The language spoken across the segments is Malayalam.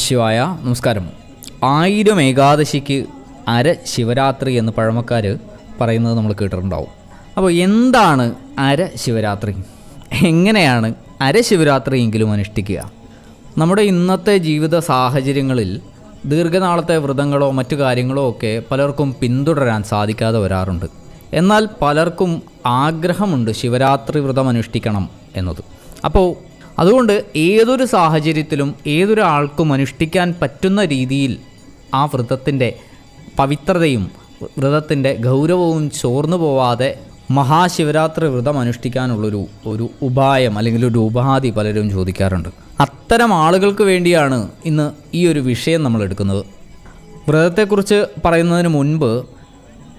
നമശിവായ നമസ്കാരം. ആയിരം ഏകാദശിക്ക് അര ശിവരാത്രി എന്ന് പഴമക്കാർ പറയുന്നത് നമ്മൾ കേട്ടിട്ടുണ്ടാവും. അപ്പോൾ എന്താണ് അര ശിവരാത്രി? എങ്ങനെയാണ് അര ശിവരാത്രിയെങ്കിലും അനുഷ്ഠിക്കുക? നമ്മുടെ ഇന്നത്തെ ജീവിത സാഹചര്യങ്ങളിൽ ദീർഘനാളത്തെ വ്രതങ്ങളോ മറ്റു കാര്യങ്ങളോ ഒക്കെ പലർക്കും പിന്തുടരാൻ സാധിക്കാതെ വരാറുണ്ട്. എന്നാൽ പലർക്കും ആഗ്രഹമുണ്ട് ശിവരാത്രി വ്രതം അനുഷ്ഠിക്കണം എന്നത്. അപ്പോൾ അതുകൊണ്ട് ഏതൊരു സാഹചര്യത്തിലും ഏതൊരാൾക്കും അനുഷ്ഠിക്കാൻ പറ്റുന്ന രീതിയിൽ ആ വ്രതത്തിന്റെ പവിത്രതയും വ്രതത്തിന്റെ ഗൗരവവും ചോർന്നു പോവാതെ മഹാശിവരാത്രി വ്രതം അനുഷ്ഠിക്കാനുള്ളൊരു ഒരു ഉപായം അല്ലെങ്കിൽ ഒരു ഉപാധി പലരും ചോദിക്കാറുണ്ട്. അത്തരം ആളുകൾക്ക് വേണ്ടിയാണ് ഇന്ന് ഈ ഒരു വിഷയം നമ്മൾ എടുക്കുന്നത്. വ്രതത്തെക്കുറിച്ച് പറയുന്നതിന് മുൻപ്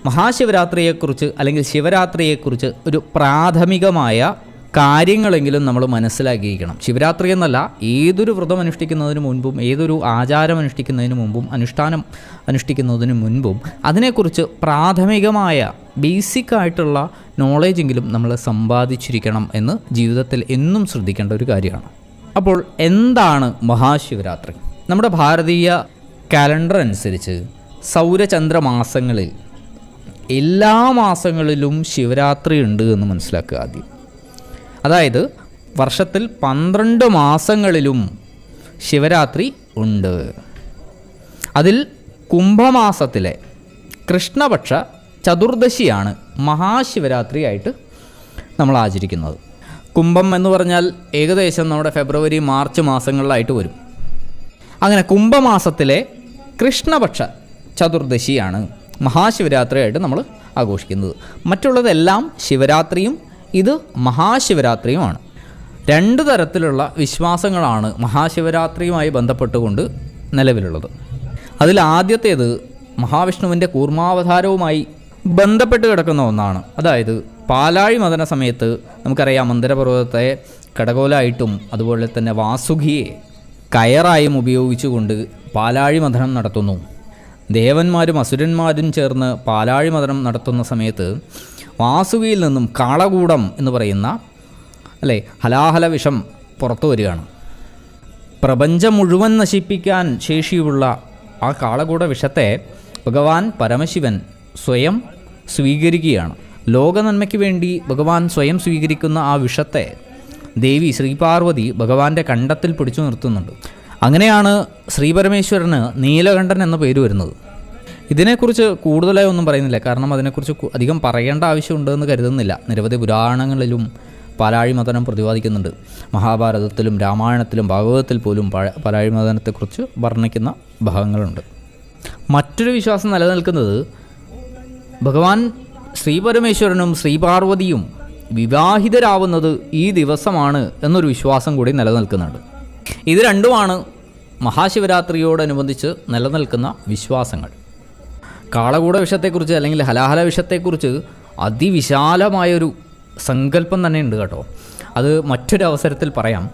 മഹാശിവരാത്രിയെക്കുറിച്ച് അല്ലെങ്കിൽ ശിവരാത്രിയെക്കുറിച്ച് ഒരു പ്രാഥമികമായ കാര്യങ്ങളെങ്കിലും നമ്മൾ മനസ്സിലാക്കിയിരിക്കണം. ശിവരാത്രി എന്നല്ല ഏതൊരു വ്രതം അനുഷ്ഠിക്കുന്നതിന് മുൻപും ഏതൊരു ആചാരം അനുഷ്ഠിക്കുന്നതിന് മുമ്പും അനുഷ്ഠാനം അനുഷ്ഠിക്കുന്നതിന് മുൻപും അതിനെക്കുറിച്ച് പ്രാഥമികമായ ബേസിക് ആയിട്ടുള്ള നോളേജെങ്കിലും നമ്മൾ സമ്പാദിച്ചിരിക്കണം എന്ന് ജീവിതത്തിൽ എന്നും ശ്രദ്ധിക്കേണ്ട ഒരു കാര്യമാണ്. അപ്പോൾ എന്താണ് മഹാശിവരാത്രി? നമ്മുടെ ഭാരതീയ കാലണ്ടർ അനുസരിച്ച് സൗരചന്ദ്ര മാസങ്ങളിൽ എല്ലാ മാസങ്ങളിലും ശിവരാത്രി ഉണ്ട് എന്ന് മനസ്സിലാക്കുക ആദ്യം. അതായത് വർഷത്തിൽ പന്ത്രണ്ട് മാസങ്ങളിലും ശിവരാത്രി ഉണ്ട്. അതിൽ കുംഭമാസത്തിലെ കൃഷ്ണപക്ഷ ചതുർദശിയാണ് മഹാശിവരാത്രിയായിട്ട് നമ്മൾ ആചരിക്കുന്നത്. കുംഭം എന്ന് പറഞ്ഞാൽ ഏകദേശം നമ്മുടെ ഫെബ്രുവരി മാർച്ച് മാസങ്ങളിലായിട്ട് വരും. അങ്ങനെ കുംഭമാസത്തിലെ കൃഷ്ണപക്ഷ ചതുർദശിയാണ് മഹാശിവരാത്രിയായിട്ട് നമ്മൾ ആഘോഷിക്കുന്നത്. മറ്റുള്ളതെല്ലാം ശിവരാത്രിയും ഇത് മഹാശിവരാത്രിയുമാണ്. രണ്ട് തരത്തിലുള്ള വിശ്വാസങ്ങളാണ് മഹാശിവരാത്രിയുമായി ബന്ധപ്പെട്ടുകൊണ്ട് നിലവിലുള്ളത്. അതിൽ ആദ്യത്തേത് മഹാവിഷ്ണുവിന്റെ കൂർമാവതാരവുമായി ബന്ധപ്പെട്ട് കിടക്കുന്ന ഒന്നാണ്. അതായത് പാലാഴി മദന സമയത്ത് നമുക്കറിയാം മന്ദിരപർവതത്തെ കടകോലായിട്ടും അതുപോലെ തന്നെ വാസുകിയെ കയറായും ഉപയോഗിച്ചുകൊണ്ട് പാലാഴി മഥനം നടത്തുന്നു. ദേവന്മാരും അസുരന്മാരും ചേർന്ന് പാലാഴി മഥനം നടത്തുന്ന സമയത്ത് വാസുകിയിൽ നിന്നും കാളകൂടം എന്ന് പറയുന്ന അല്ലേ ഹലാഹല വിഷം പുറത്തു വരികയാണ്. പ്രപഞ്ചം മുഴുവൻ നശിപ്പിക്കാൻ ശേഷിയുള്ള ആ കാളകൂട വിഷത്തെ ഭഗവാൻ പരമശിവൻ സ്വയം സ്വീകരിക്കുകയാണ്. ലോകനന്മയ്ക്ക് വേണ്ടി ഭഗവാൻ സ്വയം സ്വീകരിക്കുന്ന ആ വിഷത്തെ ദേവി ശ്രീപാർവതി ഭഗവാന്റെ കണ്ടത്തിൽ പിടിച്ചു നിർത്തുന്നുണ്ട്. അങ്ങനെയാണ് ശ്രീപരമേശ്വരന് നീലകണ്ഠൻ എന്ന പേര് വരുന്നത്. ഇതിനെക്കുറിച്ച് കൂടുതലായി ഒന്നും പറയുന്നില്ല. കാരണം അതിനെക്കുറിച്ച് അധികം പറയേണ്ട ആവശ്യമുണ്ടെന്ന് കരുതുന്നില്ല. നിരവധി പുരാണങ്ങളിലും പാലാഴി മതനം പ്രതിപാദിക്കുന്നുണ്ട്. മഹാഭാരതത്തിലും രാമായണത്തിലും ഭാഗവതത്തിൽ പോലും പാലാഴി മതനത്തെക്കുറിച്ച് വർണിക്കുന്ന ഭാഗങ്ങളുണ്ട്. മറ്റൊരു വിശ്വാസം നിലനിൽക്കുന്നത് ഭഗവാൻ ശ്രീപരമേശ്വരനും ശ്രീപാർവതിയും വിവാഹിതരാവുന്നത് ഈ ദിവസമാണ് എന്നൊരു വിശ്വാസം കൂടി നിലനിൽക്കുന്നുണ്ട്. ഇത് രണ്ടുമാണ് മഹാശിവരാത്രിയോടനുബന്ധിച്ച് നിലനിൽക്കുന്ന വിശ്വാസങ്ങൾ. കാളകൂട വിഷത്തെക്കുറിച്ച് അല്ലെങ്കിൽ ഹലാഹല വിഷത്തെക്കുറിച്ച് അതിവിശാലമായൊരു സങ്കല്പം തന്നെ ഉണ്ട് കേട്ടോ. അത് മറ്റൊരു അവസരത്തിൽ പറയാം.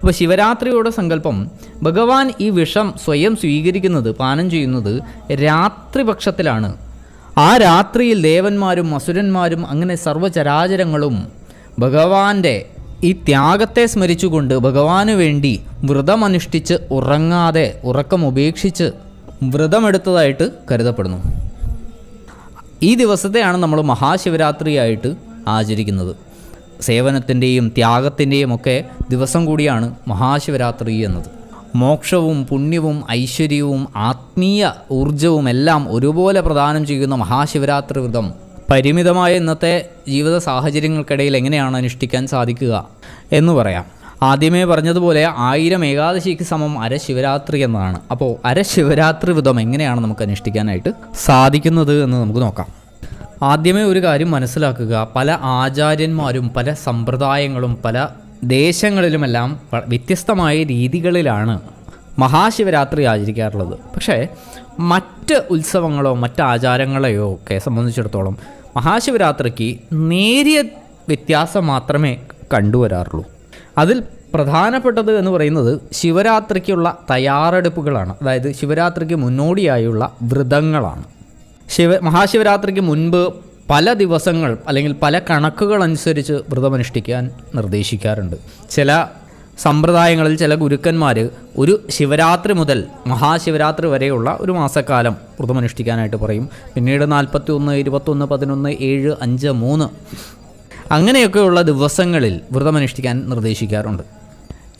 അപ്പോൾ ശിവരാത്രിയുടെ സങ്കല്പം ഭഗവാൻ ഈ വിഷം സ്വയം സ്വീകരിക്കുന്നത് പാനം ചെയ്യുന്നത് രാത്രിപക്ഷത്തിലാണ്. ആ രാത്രിയിൽ ദേവന്മാരും അസുരന്മാരും അങ്ങനെ സർവചരാചരങ്ങളും ഭഗവാന്റെ ഈ ത്യാഗത്തെ സ്മരിച്ചുകൊണ്ട് ഭഗവാന് വേണ്ടി വ്രതമനുഷ്ഠിച്ച് ഉറങ്ങാതെ ഉറക്കം ഉപേക്ഷിച്ച് വ്രതമെടുത്തതായിട്ട് കരുതപ്പെടുന്നു. ഈ ദിവസത്തെയാണ് നമ്മൾ മഹാശിവരാത്രിയായിട്ട് ആചരിക്കുന്നത്. സേവനത്തിന്റെയും ത്യാഗത്തിന്റെയും ഒക്കെ ദിവസം കൂടിയാണ് മഹാശിവരാത്രി എന്നത്. മോക്ഷവും പുണ്യവും ഐശ്വര്യവും ആത്മീയ ഊർജവും എല്ലാം ഒരുപോലെ പ്രദാനം ചെയ്യുന്ന മഹാശിവരാത്രി വ്രതം പരിമിതമായ ഇന്നത്തെ ജീവിത സാഹചര്യങ്ങൾക്കിടയിൽ എങ്ങനെയാണ് അനുഷ്ഠിക്കാൻ സാധിക്കുക എന്ന് പറയാം. ആദ്യമേ പറഞ്ഞതുപോലെ ആയിരം ഏകാദശിക്ക് സമം അരശിവരാത്രി എന്നതാണ്. അപ്പോൾ അരശിവരാത്രി വിധം എങ്ങനെയാണ് നമുക്ക് അനുഷ്ഠിക്കാനായിട്ട് സാധിക്കുന്നത് എന്ന് നമുക്ക് നോക്കാം. ആദ്യമേ ഒരു കാര്യം മനസ്സിലാക്കുക. പല ആചാര്യന്മാരും പല സമ്പ്രദായങ്ങളും പല ദേശങ്ങളിലുമെല്ലാം വ്യത്യസ്തമായ രീതികളിലാണ് മഹാശിവരാത്രി ആചരിക്കാറുള്ളത്. പക്ഷേ മറ്റ് ഉത്സവങ്ങളോ മറ്റ് ആചാരങ്ങളെയോ ഒക്കെ സംബന്ധിച്ചിടത്തോളം മഹാശിവരാത്രിക്ക് നേരിയ വ്യത്യാസം മാത്രമേ കണ്ടുവരാറുള്ളൂ. അതിൽ പ്രധാനപ്പെട്ടത് എന്ന് പറയുന്നത് ശിവരാത്രിക്കുള്ള തയ്യാറെടുപ്പുകളാണ്. അതായത് ശിവരാത്രിക്ക് മുന്നോടിയായുള്ള വ്രതങ്ങളാണ്. ശിവ മഹാശിവരാത്രിക്ക് മുൻപ് പല ദിവസങ്ങൾ അല്ലെങ്കിൽ പല കണക്കുകൾ അനുസരിച്ച് വ്രതമനുഷ്ഠിക്കാൻ നിർദ്ദേശിക്കാറുണ്ട്. ചില സമ്പ്രദായങ്ങളിൽ ചില ഗുരുക്കന്മാർ ഒരു ശിവരാത്രി മുതൽ മഹാശിവരാത്രി വരെയുള്ള ഒരു മാസക്കാലം വ്രതമനുഷ്ഠിക്കാനായിട്ട് പറയും. പിന്നീട് നാൽപ്പത്തി ഒന്ന് ഇരുപത്തൊന്ന് പതിനൊന്ന് ഏഴ് അഞ്ച് മൂന്ന് അങ്ങനെയൊക്കെയുള്ള ദിവസങ്ങളിൽ വ്രതമനുഷ്ഠിക്കാൻ നിർദ്ദേശിക്കാറുണ്ട്.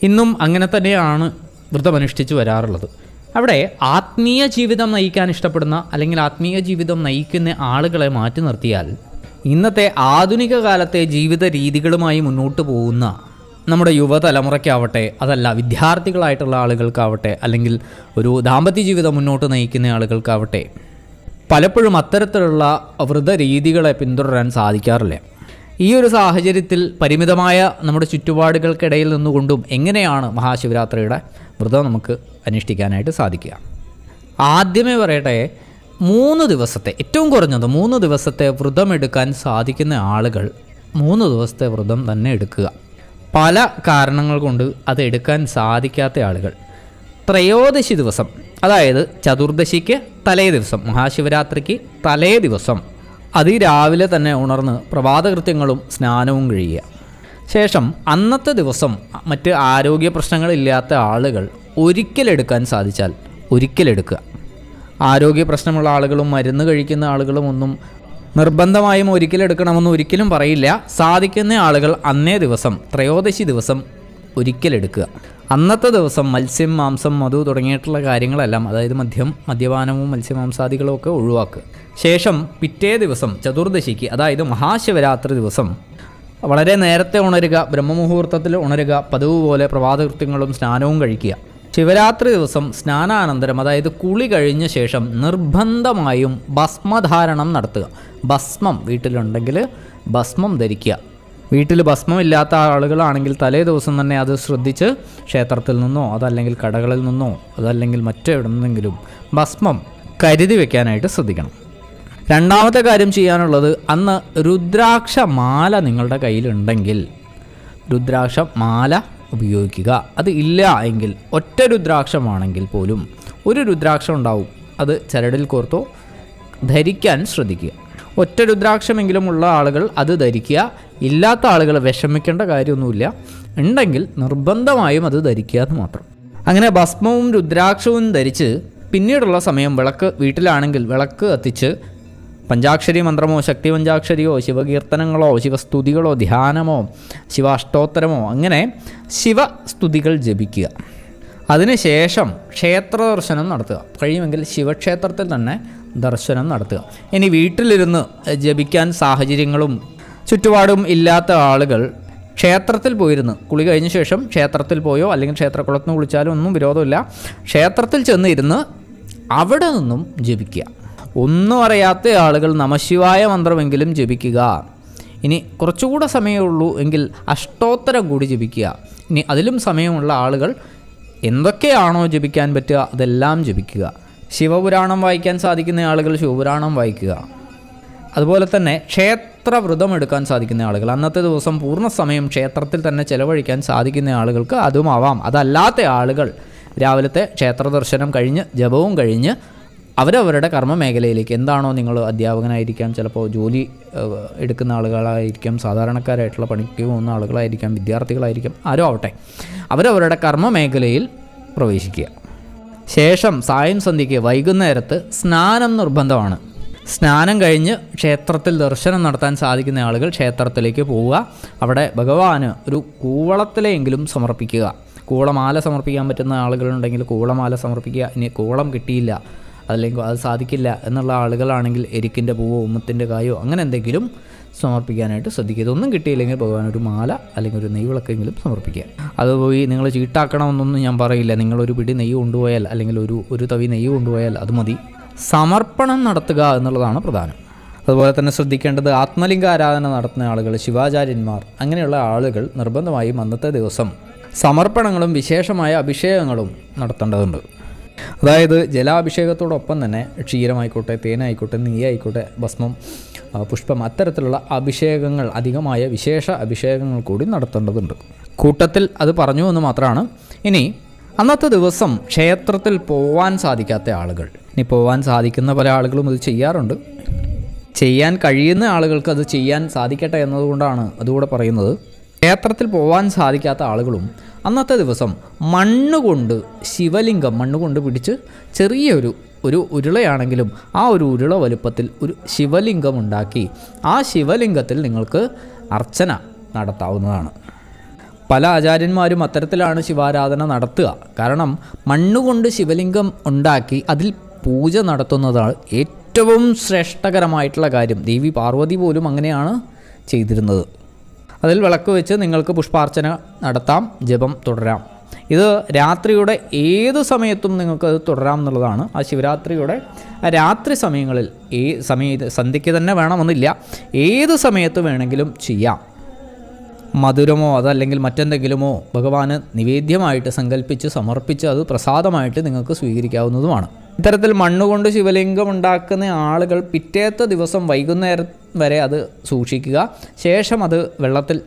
ഇന്നും അങ്ങനെ തന്നെയാണ് വ്രതമനുഷ്ഠിച്ച് വരാറുള്ളത്. അവിടെ ആത്മീയ ജീവിതം നയിക്കാൻ ഇഷ്ടപ്പെടുന്ന അല്ലെങ്കിൽ ആത്മീയ ജീവിതം നയിക്കുന്ന ആളുകളെ മാറ്റി നിർത്തിയാൽ ഇന്നത്തെ ആധുനിക കാലത്തെ ജീവിത രീതികളുമായി മുന്നോട്ട് പോകുന്ന നമ്മുടെ യുവതലമുറയ്ക്കാവട്ടെ അതല്ല വിദ്യാർത്ഥികളായിട്ടുള്ള ആളുകൾക്കാവട്ടെ അല്ലെങ്കിൽ ഒരു ദാമ്പത്യ ജീവിതം മുന്നോട്ട് നയിക്കുന്ന ആളുകൾക്കാവട്ടെ പലപ്പോഴും അത്തരത്തിലുള്ള വ്രതരീതികളെ പിന്തുടരാൻ സാധിക്കാറില്ല. ഈ ഒരു സാഹചര്യത്തിൽ പരിമിതമായ നമ്മുടെ ചുറ്റുപാടുകൾക്കിടയിൽ നിന്നുകൊണ്ടും എങ്ങനെയാണ് മഹാശിവരാത്രിയുടെ വ്രതം നമുക്ക് അനുഷ്ഠിക്കാനായിട്ട് സാധിക്കുക? ആദ്യമേ പറയട്ടെ മൂന്ന് ദിവസത്തെ ഏറ്റവും കുറഞ്ഞത് മൂന്ന് ദിവസത്തെ വ്രതം എടുക്കാൻ സാധിക്കുന്ന ആളുകൾ മൂന്ന് ദിവസത്തെ വ്രതം തന്നെ എടുക്കുക. പല കാരണങ്ങൾ കൊണ്ട് അത് എടുക്കാൻ സാധിക്കാത്ത ആളുകൾ. ത്രയോദശി ദിവസം അതായത് ചതുർദശിക്ക് തലേ ദിവസം മഹാശിവരാത്രിക്ക് തലേ ദിവസം അതിരാവിലെ തന്നെ ഉണർന്ന് പ്രഭാതകൃത്യങ്ങളും സ്നാനവും കഴിയുക. ശേഷം അന്നത്തെ ദിവസം മറ്റ് ആരോഗ്യ പ്രശ്നങ്ങളില്ലാത്ത ആളുകൾ ഒരിക്കലെടുക്കാൻ സാധിച്ചാൽ ഒരിക്കലെടുക്കുക. ആരോഗ്യ പ്രശ്നമുള്ള ആളുകളും മരുന്ന് കഴിക്കുന്ന ആളുകളും ഒന്നും നിർബന്ധമായും ഒരിക്കലെടുക്കണമെന്ന് ഒരിക്കലും പറയില്ല. സാധിക്കുന്ന ആളുകൾ അന്നേ ദിവസം ത്രയോദശി ദിവസം ഒരിക്കലെടുക്കുക. അന്നത്തെ ദിവസം മത്സ്യം മാംസം മധു തുടങ്ങിയിട്ടുള്ള കാര്യങ്ങളെല്ലാം അതായത് മദ്യം മദ്യപാനവും മത്സ്യമാംസാദികളും ഒക്കെ ഒഴിവാക്കുക. ശേഷം പിറ്റേ ദിവസം ചതുർദശിക്ക് അതായത് മഹാശിവരാത്രി ദിവസം വളരെ നേരത്തെ ഉണരുക ബ്രഹ്മമുഹൂർത്തത്തിൽ ഉണരുക പതിവ് പോലെ പ്രഭാതകൃത്യങ്ങളും സ്നാനവും കഴിക്കുക. ശിവരാത്രി ദിവസം സ്നാനാനന്തരം അതായത് കുളി കഴിഞ്ഞ ശേഷം നിർബന്ധമായും ഭസ്മധാരണം നടത്തുക. ഭസ്മം വീട്ടിലുണ്ടെങ്കിൽ ഭസ്മം ധരിക്കുക. വീട്ടിൽ ഭസ്മമില്ലാത്ത ആളുകളാണെങ്കിൽ തലേ ദിവസം തന്നെ അത് ശ്രദ്ധിച്ച് ക്ഷേത്രത്തിൽ നിന്നോ അതല്ലെങ്കിൽ കടകളിൽ നിന്നോ അതല്ലെങ്കിൽ മറ്റെവിടെ നിന്നെങ്കിലും ഭസ്മം കരുതി വെക്കാനായിട്ട് ശ്രദ്ധിക്കണം. രണ്ടാമത്തെ കാര്യം ചെയ്യാനുള്ളത് അന്ന് രുദ്രാക്ഷ മാല നിങ്ങളുടെ കയ്യിലുണ്ടെങ്കിൽ രുദ്രാക്ഷ മാല ഉപയോഗിക്കുക. അത് ഇല്ല എങ്കിൽ ഒറ്റ രുദ്രാക്ഷമാണെങ്കിൽ പോലും ഒരു രുദ്രാക്ഷം ഉണ്ടാവും. അത് ചരടിൽ കോർത്തോ ധരിക്കാൻ ശ്രദ്ധിക്കുക. ഒറ്റ രുദ്രാക്ഷമെങ്കിലും ഉള്ള ആളുകൾ അത് ധരിക്കുക. ഇല്ലാത്ത ആളുകൾ വിഷമിക്കേണ്ട കാര്യമൊന്നുമില്ല. ഉണ്ടെങ്കിൽ നിർബന്ധമായും അത് ധരിക്കുക എന്ന് മാത്രം. അങ്ങനെ ഭസ്മവും രുദ്രാക്ഷവും ധരിച്ച് പിന്നീടുള്ള സമയം വിളക്ക് വീട്ടിലാണെങ്കിൽ വിളക്ക് കത്തിച്ച് പഞ്ചാക്ഷരി മന്ത്രമോ ശക്തി പഞ്ചാക്ഷരിയോ ശിവകീർത്തനങ്ങളോ ശിവസ്തുതികളോ ധ്യാനമോ ശിവാഷ്ടോത്തരമോ അങ്ങനെ ശിവസ്തുതികൾ ജപിക്കുക. അതിനുശേഷം ക്ഷേത്ര ദർശനം നടത്തുക. കഴിയുമെങ്കിൽ ശിവക്ഷേത്രത്തിൽ തന്നെ ദർശനം നടത്തുക. ഇനി വീട്ടിലിരുന്ന് ജപിക്കാൻ സാഹചര്യങ്ങളും ചുറ്റുപാടും ഇല്ലാത്ത ആളുകൾ ക്ഷേത്രത്തിൽ പോയിരുന്ന്. കുളി കഴിഞ്ഞ ശേഷം ക്ഷേത്രത്തിൽ പോയോ? അല്ലെങ്കിൽ ക്ഷേത്രക്കുളത്ത് നിന്ന് കുളിച്ചാലോ? ഒന്നും വിരോധമില്ല. ക്ഷേത്രത്തിൽ ചെന്ന് ഇരുന്ന് അവിടെ നിന്നും ജപിക്കുക. ഒന്നും അറിയാത്ത ആളുകൾ നമശിവായ മന്ത്രമെങ്കിലും ജപിക്കുക. ഇനി കുറച്ചുകൂടെ സമയമുള്ളൂ എങ്കിൽ അഷ്ടോത്തരം കൂടി ജപിക്കുക. ഇനി അതിലും സമയമുള്ള ആളുകൾ എന്തൊക്കെയാണോ ജപിക്കാൻ പറ്റുക അതെല്ലാം ജപിക്കുക. ശിവപുരാണം വായിക്കാൻ സാധിക്കുന്ന ആളുകൾ ശിവപുരാണം വായിക്കുക. അതുപോലെ തന്നെ ക്ഷേത്ര വ്രതം എടുക്കാൻ സാധിക്കുന്ന ആളുകൾ അന്നത്തെ ദിവസം പൂർണ സമയം ക്ഷേത്രത്തിൽ തന്നെ ചെലവഴിക്കാൻ സാധിക്കുന്ന ആളുകൾക്ക് അതുമാവാം. അതല്ലാത്ത ആളുകൾ രാവിലത്തെ ക്ഷേത്ര ദർശനം കഴിഞ്ഞ് ജപവും കഴിഞ്ഞ് അവരവരുടെ കർമ്മ മേഖലയിലേക്ക് എന്താണോ നിങ്ങൾ അധ്യാപകനായിരിക്കാം ചിലപ്പോൾ ജോലി എടുക്കുന്ന ആളുകളായിരിക്കാം സാധാരണക്കാരായിട്ടുള്ള പണിക്ക് പോകുന്ന ആളുകളായിരിക്കാം വിദ്യാർത്ഥികളായിരിക്കാം ആരോ ആവട്ടെ. അവരവരുടെ കർമ്മ മേഖലയിൽ പ്രവേശിക്കുക. ശേഷം സായം സന്ധ്യയ്ക്ക് വൈകുന്നേരത്ത് സ്നാനം നിർബന്ധമാണ്. സ്നാനം കഴിഞ്ഞ് ക്ഷേത്രത്തിൽ ദർശനം നടത്താൻ സാധിക്കുന്ന ആളുകൾ ക്ഷേത്രത്തിലേക്ക് പോവുക. അവിടെ ഭഗവാന് ഒരു കൂവളത്തിലെങ്കിലും സമർപ്പിക്കുക. കൂളമാല സമർപ്പിക്കാൻ പറ്റുന്ന ആളുകളുണ്ടെങ്കിൽ കൂളമാല സമർപ്പിക്കുക. ഇനി കൂളം കിട്ടിയില്ല. അല്ലെങ്കിൽ അത് സാധിക്കില്ല എന്നുള്ള ആളുകളാണെങ്കിൽ എരിക്കിന്റെ പൂവോ ഉമ്മത്തിന്റെ കായോ അങ്ങനെ എന്തെങ്കിലും സമർപ്പിക്കാനായിട്ട് ശ്രദ്ധിക്കുക. ഇതൊന്നും കിട്ടിയില്ലെങ്കിൽ ഭഗവാൻ ഒരു മാല അല്ലെങ്കിൽ ഒരു നെയ്വിളക്കെങ്കിലും സമർപ്പിക്കുക. അത് പോയി നിങ്ങൾ ചീട്ടാക്കണമെന്നൊന്നും ഞാൻ പറയില്ല. നിങ്ങളൊരു പിടി നെയ്യ് കൊണ്ടുപോയാൽ അല്ലെങ്കിൽ ഒരു ഒരു തവി നെയ്യ് കൊണ്ടുപോയാൽ അത് മതി. സമർപ്പണം നടത്തുക എന്നുള്ളതാണ് പ്രധാനം. അതുപോലെ തന്നെ ശ്രദ്ധിക്കേണ്ടത് ആത്മലിംഗ ആരാധന നടത്തുന്ന ആളുകൾ ശിവാചാര്യന്മാർ അങ്ങനെയുള്ള ആളുകൾ നിർബന്ധമായും അന്നത്തെ ദിവസം സമർപ്പണങ്ങളും വിശേഷമായ അഭിഷേകങ്ങളും നടത്തേണ്ടതുണ്ട്. അതായത് ജലാഭിഷേകത്തോടൊപ്പം തന്നെ ക്ഷീരമായിക്കോട്ടെ തേനായിക്കോട്ടെ നെയ്യായിക്കോട്ടെ ഭസ്മം പുഷ്പം അത്തരത്തിലുള്ള അഭിഷേകങ്ങൾ അധികമായ വിശേഷ അഭിഷേകങ്ങൾ കൂടി നടത്തേണ്ടതുണ്ട്. കൂട്ടത്തിൽ അത് പറഞ്ഞു എന്ന് മാത്രമാണ്. ഇനി അന്നത്തെ ദിവസം ക്ഷേത്രത്തിൽ പോവാൻ സാധിക്കാത്ത ആളുകൾ. ഇനി പോവാൻ സാധിക്കുന്ന പല ആളുകളും ഇത് ചെയ്യാറുണ്ട്. ചെയ്യാൻ കഴിയുന്ന ആളുകൾക്ക് അത് ചെയ്യാൻ സാധിക്കട്ടെ എന്നതുകൊണ്ടാണ് അതുകൂടെ പറയുന്നത്. ക്ഷേത്രത്തിൽ പോവാൻ സാധിക്കാത്ത ആളുകളും അന്നത്തെ ദിവസം മണ്ണുകൊണ്ട് ശിവലിംഗം മണ്ണുകൊണ്ട് പിടിച്ച് ചെറിയൊരു ഒരു ഉരുളയാണെങ്കിലും ആ ഒരു ഉരുള വലുപ്പത്തിൽ ഒരു ശിവലിംഗം ഉണ്ടാക്കി. ആ ശിവലിംഗത്തിൽ നിങ്ങൾക്ക് അർച്ചന നടത്താവുന്നതാണ്. പല ആചാര്യന്മാരും അത്തരത്തിലാണ് ശിവാരാധന നടത്തുക. കാരണം മണ്ണുകൊണ്ട് ശിവലിംഗം ഉണ്ടാക്കി അതിൽ പൂജ നടത്തുന്നതാണ് ഏറ്റവും ശ്രേഷ്ഠകരമായിട്ടുള്ള കാര്യം. ദേവി പാർവതി പോലും അങ്ങനെയാണ് ചെയ്തിരുന്നത്. അതിൽ വിളക്ക് വെച്ച് നിങ്ങൾക്ക് പുഷ്പാർച്ചന നടത്താം ജപം തുടരാം. ഇത് രാത്രിയുടെ ഏത് സമയത്തും നിങ്ങൾക്ക് അത് തുടരാം എന്നുള്ളതാണ്. ആ ശിവരാത്രിയുടെ രാത്രി സമയങ്ങളിൽ ഈ സമയ സന്ധ്യയ്ക്ക് തന്നെ വേണമെന്നില്ല. ഏത് സമയത്ത് വേണമെങ്കിലും ചെയ്യാം. മധുരമോ അതല്ലെങ്കിൽ മറ്റെന്തെങ്കിലുമോ ഭഗവാന് നിവേദ്യമായിട്ട് സങ്കല്പിച്ച് സമർപ്പിച്ച് അത് പ്രസാദമായിട്ട് നിങ്ങൾക്ക് സ്വീകരിക്കാവുന്നതുമാണ്. ഇത്തരത്തിൽ മണ്ണുകൊണ്ട് ശിവലിംഗം ഉണ്ടാക്കുന്ന ആളുകൾ പിറ്റേത്തെ ദിവസം വൈകുന്നേരം വരെ അത് സൂക്ഷിക്കുക. ശേഷം അത് വെള്ളത്തിൽ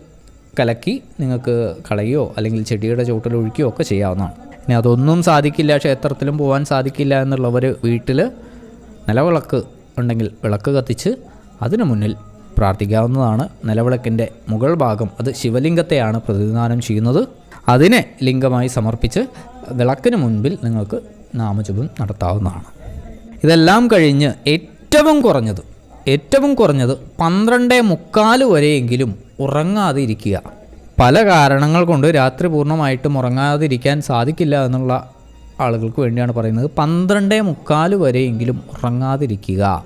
കലക്കി നിങ്ങൾക്ക് കളയോ അല്ലെങ്കിൽ ചെടിയുടെ ചുവട്ടിൽ ഒഴിക്കുകയോ ഒക്കെ ചെയ്യാവുന്നതാണ്. ഇനി അതൊന്നും സാധിക്കില്ല ക്ഷേത്രത്തിലും പോകാൻ സാധിക്കില്ല എന്നുള്ളവർ വീട്ടിൽ നിലവിളക്ക് ഉണ്ടെങ്കിൽ വിളക്ക് കത്തിച്ച് അതിനു മുന്നിൽ പ്രാർത്ഥിക്കാവുന്നതാണ്. നിലവിളക്കിന്റെ മുകൾ ഭാഗം അത് ശിവലിംഗത്തെയാണ് പ്രതിനിധാനം ചെയ്യുന്നത്. അതിനെ ലിംഗമായി സമർപ്പിച്ച് വിളക്കിന് മുൻപിൽ നിങ്ങൾക്ക് നാമജപം നടത്താവുന്നതാണ്. ഇതെല്ലാം കഴിഞ്ഞ് ഏറ്റവും കുറഞ്ഞത് ഏറ്റവും കുറഞ്ഞത് പന്ത്രണ്ടേ മുക്കാൽ വരെയെങ്കിലും ഉറങ്ങാതെ ഇരിക്കുക പല കാരണങ്ങൾ കൊണ്ട് രാത്രി പൂർണമായിട്ടും ഉറങ്ങാതിരിക്കാൻ സാധിക്കില്ല എന്നുള്ള ആളുകൾക്ക് വേണ്ടിയാണ് പറയുന്നത്. പന്ത്രണ്ടേ മുക്കാൽ വരെയെങ്കിലും ഉറങ്ങാതിരിക്കുക.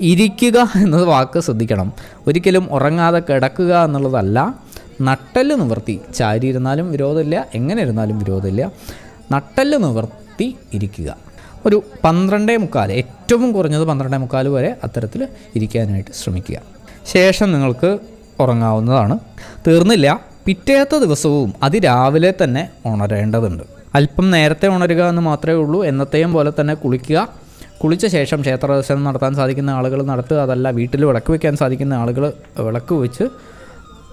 ഇരിക്കുക എന്നത് വാക്ക് ശ്രദ്ധിക്കണം. ഒരിക്കലും ഉറങ്ങാതെ കിടക്കുക എന്നുള്ളതല്ല നട്ടൽ നിവർത്തി. ചാരി ഇരുന്നാലും വിരോധമില്ല എങ്ങനെ ഇരുന്നാലും വിരോധമില്ല. നട്ടൽ നിവർത്തി ഇരിക്കുക. ഒരു പന്ത്രണ്ടേ മുക്കാൽ ഏറ്റവും കുറഞ്ഞത് പന്ത്രണ്ടേ മുക്കാൽ വരെ അത്തരത്തിൽ ഇരിക്കാനായിട്ട് ശ്രമിക്കുക. ശേഷം നിങ്ങൾക്ക് ഉറങ്ങാവുന്നതാണ്. തീർന്നില്ല പിറ്റേത്തെ ദിവസവും അതിരാവിലെ തന്നെ ഉണരേണ്ടതുണ്ട്. അല്പം നേരത്തെ ഉണരുക എന്ന് മാത്രമേ ഉള്ളൂ. എന്നത്തെയും പോലെ തന്നെ കുളിക്കുക. കുളിച്ച ശേഷം ക്ഷേത്ര ദർശനം നടത്താൻ സാധിക്കുന്ന ആളുകൾ നടത്തുക. അതല്ല വീട്ടിൽ വിളക്ക് വയ്ക്കാൻ സാധിക്കുന്ന ആളുകൾ വിളക്ക് വെച്ച്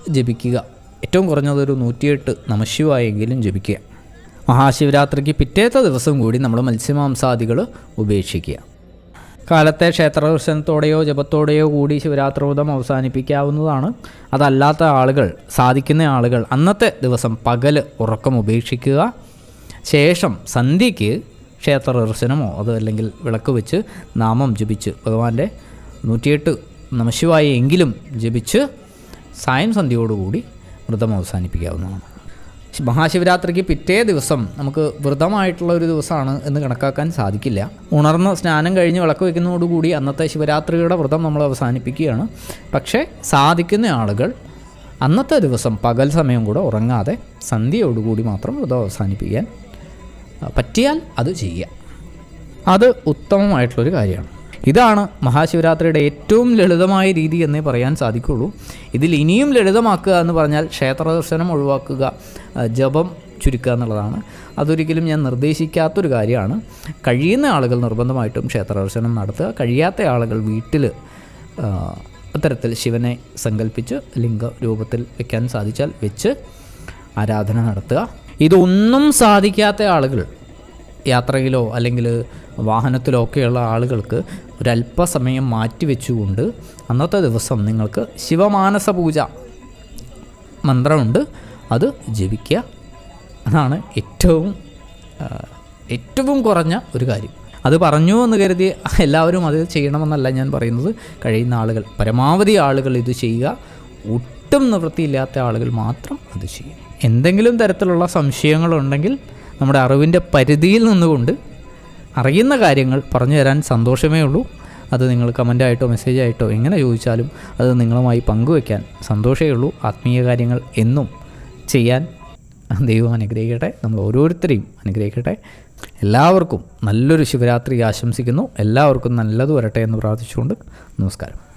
ജപിക്കുക. ഏറ്റവും കുറഞ്ഞത് ഒരു നൂറ്റിയെട്ട് നമശിവായെങ്കിലും ജപിക്കുക. മഹാശിവരാത്രിക്ക് പിറ്റേത്തെ ദിവസം കൂടി നമ്മൾ മത്സ്യമാംസാദികൾ ഉപേക്ഷിക്കുക. കാലത്തെ ക്ഷേത്ര ദർശനത്തോടെയോ ജപത്തോടെയോ കൂടി ശിവരാത്രി വ്രതം അവസാനിപ്പിക്കാവുന്നതാണ്. അതല്ലാത്ത ആളുകൾ സാധിക്കുന്ന ആളുകൾ അന്നത്തെ ദിവസം പകൽ ഉറക്കം ഉപേക്ഷിക്കുക. ശേഷം സന്ധ്യയ്ക്ക് ക്ഷേത്ര ദർശനമോ അത് അല്ലെങ്കിൽ വിളക്ക് വെച്ച് നാമം ജപിച്ച് ഭഗവാന്റെ നൂറ്റിയെട്ട് നമശിവായി എങ്കിലും ജപിച്ച് സായം സന്ധ്യയോടുകൂടി വ്രതം അവസാനിപ്പിക്കാവുന്നതാണ്. മഹാശിവരാത്രിക്ക് പിറ്റേ ദിവസം നമുക്ക് വ്രതമായിട്ടുള്ള ഒരു ദിവസമാണ് എന്ന് കണക്കാക്കാൻ സാധിക്കില്ല. ഉണർന്ന് സ്നാനം കഴിഞ്ഞ് വിളക്ക് വയ്ക്കുന്നതോടുകൂടി അന്നത്തെ ശിവരാത്രിയുടെ വ്രതം നമ്മൾ അവസാനിപ്പിക്കുകയാണ്. പക്ഷേ സാധിക്കുന്ന ആളുകൾ അന്നത്തെ ദിവസം പകൽ സമയം കൂടെ ഉറങ്ങാതെ സന്ധ്യയോടുകൂടി മാത്രം വ്രതം അവസാനിപ്പിക്കാൻ പറ്റിയാൽ അത് ചെയ്യുക. അത് ഉത്തമമായിട്ടുള്ളൊരു കാര്യമാണ്. ഇതാണ് മഹാശിവരാത്രിയുടെ ഏറ്റവും ലളിതമായ രീതി എന്നേ പറയാൻ സാധിക്കുള്ളൂ. ഇതിൽ ഇനിയും ലളിതമാക്കുക എന്ന് പറഞ്ഞാൽ ക്ഷേത്ര ദർശനം ഒഴിവാക്കുക ജപം ചുരുക്കുക എന്നുള്ളതാണ്. അതൊരിക്കലും ഞാൻ നിർദ്ദേശിക്കാത്തൊരു കാര്യമാണ്. കഴിയുന്ന ആളുകൾ നിർബന്ധമായിട്ടും ക്ഷേത്ര ദർശനം നടത്തുക. കഴിയാത്ത ആളുകൾ വീട്ടിൽ അത്തരത്തിൽ ശിവനെ സങ്കല്പിച്ച് ലിംഗ രൂപത്തിൽ വെക്കാൻ സാധിച്ചാൽ വെച്ച് ആരാധന നടത്തുക. ഇതൊന്നും സാധിക്കാത്ത ആളുകൾ യാത്രയിലോ അല്ലെങ്കിൽ വാഹനത്തിലോ ഒക്കെയുള്ള ആളുകൾക്ക് ഒരല്പസമയം മാറ്റിവെച്ചുകൊണ്ട് അന്നത്തെ ദിവസം നിങ്ങൾക്ക് ശിവമാനസ പൂജ മന്ത്രമുണ്ട്. അത് ജപിക്കുക. അതാണ് ഏറ്റവും ഏറ്റവും കുറഞ്ഞ ഒരു കാര്യം. അത് പറഞ്ഞു എന്ന് കരുതി എല്ലാവരും അത് ചെയ്യണമെന്നല്ല ഞാൻ പറയുന്നത്. കഴിയുന്ന ആളുകൾ പരമാവധി ആളുകൾ ഇത് ചെയ്യുക. ഒട്ടും നിവൃത്തിയില്ലാത്ത ആളുകൾ മാത്രം അത് ചെയ്യുക എന്തെങ്കിലും തരത്തിലുള്ള സംശയങ്ങളുണ്ടെങ്കിൽ നമ്മുടെ അറിവിന്റെ പരിധിയിൽ നിന്നുകൊണ്ട് അറിയുന്ന കാര്യങ്ങൾ പറഞ്ഞു തരാൻ സന്തോഷമേ ഉള്ളൂ. അത് നിങ്ങൾ കമന്റായിട്ടോ മെസ്സേജായിട്ടോ എങ്ങനെ ചോദിച്ചാലും അത് നിങ്ങളുമായി പങ്കുവയ്ക്കാൻ സന്തോഷമേ ഉള്ളൂ. ആത്മീയ കാര്യങ്ങൾ എന്നും ചെയ്യാൻ ദൈവം അനുഗ്രഹിക്കട്ടെ. നമ്മൾ ഓരോരുത്തരെയും അനുഗ്രഹിക്കട്ടെ. എല്ലാവർക്കും നല്ലൊരു ശിവരാത്രി ആശംസിക്കുന്നു. എല്ലാവർക്കും നല്ലത് വരട്ടെ എന്ന് പ്രാർത്ഥിച്ചുകൊണ്ട് നമസ്കാരം.